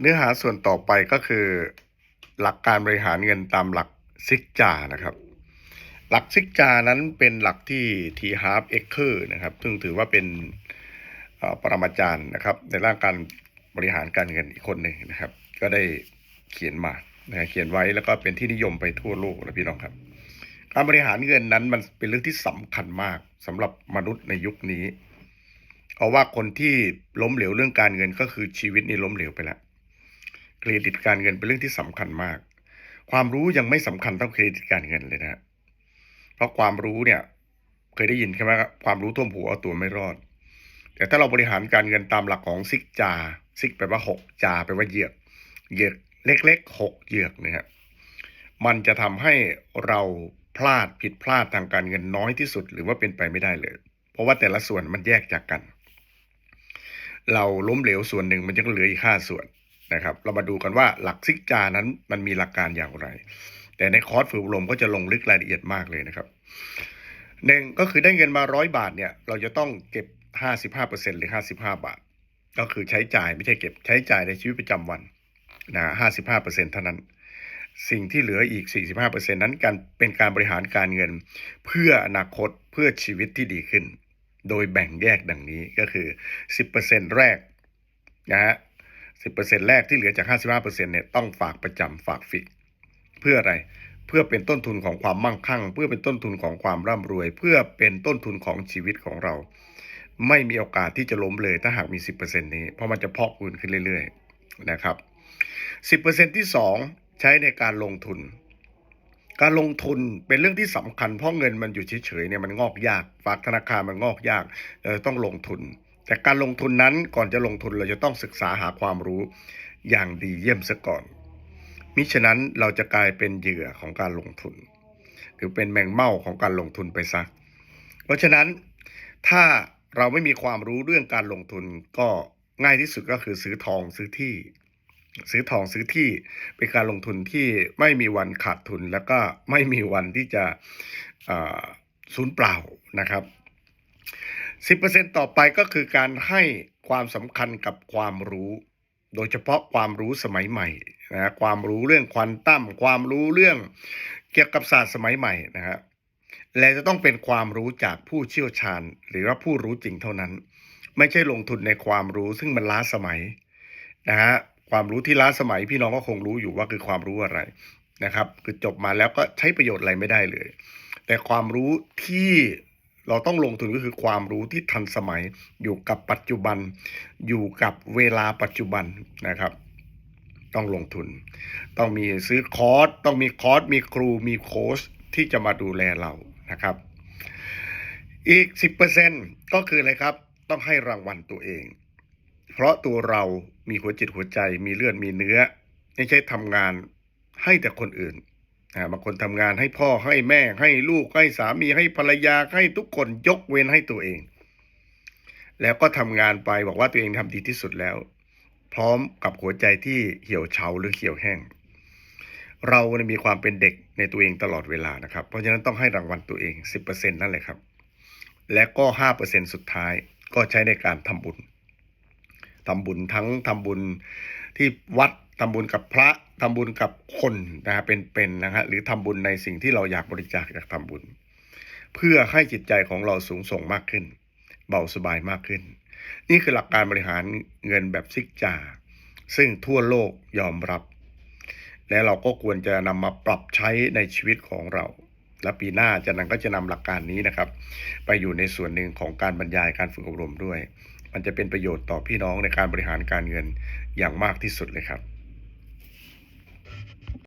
เนื้อหาส่วนต่อไปก็คือ หลักการบริหารเงินตามหลักซิกจานะครับ หลักซิกจานั้นเป็นหลักที่ทีฮาร์ฟเอ็กเคอร์นะครับ ซึ่งถือว่าเป็นปรมาจารย์นะครับ ในร่างการบริหารการเงินอีกคนหนึ่งนะครับ ก็ได้เขียนมานะเขียนไว้แล้วก็เป็นที่นิยมไปทั่วโลกนะพี่น้องครับ การบริหารเงินนั้นมันเป็นเรื่องที่สำคัญมากสำหรับมนุษย์ในยุคนี้ เพราะว่าคนที่ล้มเหลวเรื่องการเงินก็คือชีวิตนี่ล้มเหลวไปแล้ว เครดิตการเงินเป็นเรื่องที่สำคัญมาก ความรู้ยังไม่สำคัญเท่าเครดิตการเงินเลยนะเพราะความรู้เนี่ย เคยได้ยินใช่ไหมครับความรู้ท่วมหัวเอาตัวไม่รอด แต่ถ้าเราบริหารการเงินตามหลักของซิกจาซิกแปลว่าหกจาแปลว่าเหยือกเหยือกเล็กๆหกเหยือกเนี่ยฮะมันจะทำให้เราพลาดผิดพลาดทางการเงินน้อยที่สุดหรือว่าเป็นไปไม่ได้เลย เพราะว่าแต่ละส่วนมันแยกจากกัน เราล้มเหลวส่วนหนึ่งมันจะเหลืออีกห้าส่วน นะครับ เรามาดูกันว่าหลักซิกจานั้นมันมีหลักการอย่างไร แต่ในคอร์สฝึกอบรมก็จะลงลึกรายละเอียดมากเลยนะครับหนึ่งก็คือได้เงินมาร้อยบาทเนี่ย เราจะต้องเก็บห้าสิบห้าเปอร์เซ็นหรือห้าสิบห้าบาท ก็คือใช้จ่ายไม่ใช่เก็บใช้จ่ายในชีวิตประจำวันนะห้าสิบห้าเปอร์เซ็นเท่านั้น สิ่งที่เหลืออีก45%นั้นการเป็นการบริหารการเงิน เพื่ออนาคตเพื่อชีวิตที่ดีขึ้น โดยแบ่งแยกดังนี้ก็คือ10%แรกนะฮะ 10%แรกที่เหลือจาก 55%เนี่ยต้องฝากประจำฝากฟิก เพื่ออะไรเพื่อเป็นต้นทุนของความมั่งคั่ง เพื่อเป็นต้นทุนของความร่ำรวย เพื่อเป็นต้นทุนของชีวิตของเรา ไม่มีโอกาสที่จะล้มเลยถ้าหากมี 10%นี้ เพราะมันจะพอกพูนขึ้นเรื่อยๆนะครับ 10%ที่ 2 ใช้ในการลงทุน การลงทุนเป็นเรื่องที่สำคัญเพราะเงินมันอยู่เฉยๆเนี่ยมันงอกยาก ฝากธนาคารมันงอกยากต้องลงทุน แต่การลงทุนนั้นก่อนจะลงทุนเราจะต้องศึกษาหาความรู้อย่างดีเยี่ยมซะก่อน มิฉะนั้นเราจะกลายเป็นเหยื่อของการลงทุน หรือเป็นแมงเม่าของการลงทุนไปซะ เพราะฉะนั้นถ้าเราไม่มีความรู้เรื่องการลงทุนก็ง่ายที่สุดก็คือซื้อทองซื้อที่ ซื้อทองซื้อที่เป็นการลงทุนที่ไม่มีวันขาดทุน แล้วก็ไม่มีวันที่จะสูญเปล่านะครับ 10%ต่อไปก็คือการให้ความสำคัญกับความรู้ โดยเฉพาะความรู้สมัยใหม่นะความรู้เรื่องควอนตัมความรู้เรื่องเกี่ยวกับศาสตร์สมัยใหม่นะฮะและจะต้องเป็นความรู้จากผู้เชี่ยวชาญ หรือว่าผู้รู้จริงเท่านั้น ไม่ใช่ลงทุนในความรู้ซึ่งมันล้าสมัยนะฮะความรู้ที่ล้าสมัยพี่น้องก็คงรู้อยู่ว่าคือความรู้อะไรนะครับ คือจบมาแล้วก็ใช้ประโยชน์อะไรไม่ได้เลย แต่ความรู้ที่ เราต้องลงทุนก็คือความรู้ที่ทันสมัยอยู่กับปัจจุบัน อยู่กับเวลาปัจจุบันนะครับ ต้องลงทุน ต้องมีซื้อคอร์สต้องมีคอร์สมีครูมีโค้ชที่จะมาดูแลเรานะครับ อีก 10%ก็คืออะไรครับ ต้องให้รางวัลตัวเอง เพราะตัวเรามีหัวจิตหัวใจมีเลือดมีเนื้อไม่ใช่ทำงานให้แต่คนอื่น บางคนทำงานให้พ่อให้แม่ให้ลูกให้สามีให้ภรรยาให้ทุกคนยกเว้นให้ตัวเอง แล้วก็ทำงานไปบอกว่าตัวเองทำดีที่สุดแล้ว พร้อมกับหัวใจที่เหี่ยวเฉาหรือเหี่ยวแห้ง เราเนี่ยมีความเป็นเด็กในตัวเองตลอดเวลานะครับ เพราะฉะนั้นต้องให้รางวัลตัวเอง 10%นั่นแหละครับ และก็ 5%สุดท้ายก็ใช้ในการทำบุญทำบุญทั้งทำบุญที่วัด ทำบุญกับพระทำบุญกับคนนะฮะเป็นๆนะฮะหรือทำบุญในสิ่งที่เราอยากบริจาคจากทำบุญ เพื่อให้จิตใจของเราสูงส่งมากขึ้น เบาสบายมากขึ้น นี่คือหลักการบริหารเงินแบบซิกจา ซึ่งทั่วโลกยอมรับ และเราก็ควรจะนำมาปรับใช้ในชีวิตของเรา และปีหน้าจะนั้นก็จะนำหลักการนี้นะครับ ไปอยู่ในส่วนหนึ่งของการบรรยายการฝึกอบรมด้วย มันจะเป็นประโยชน์ต่อพี่น้องในการบริหารการเงินอย่างมากที่สุดเลยครับ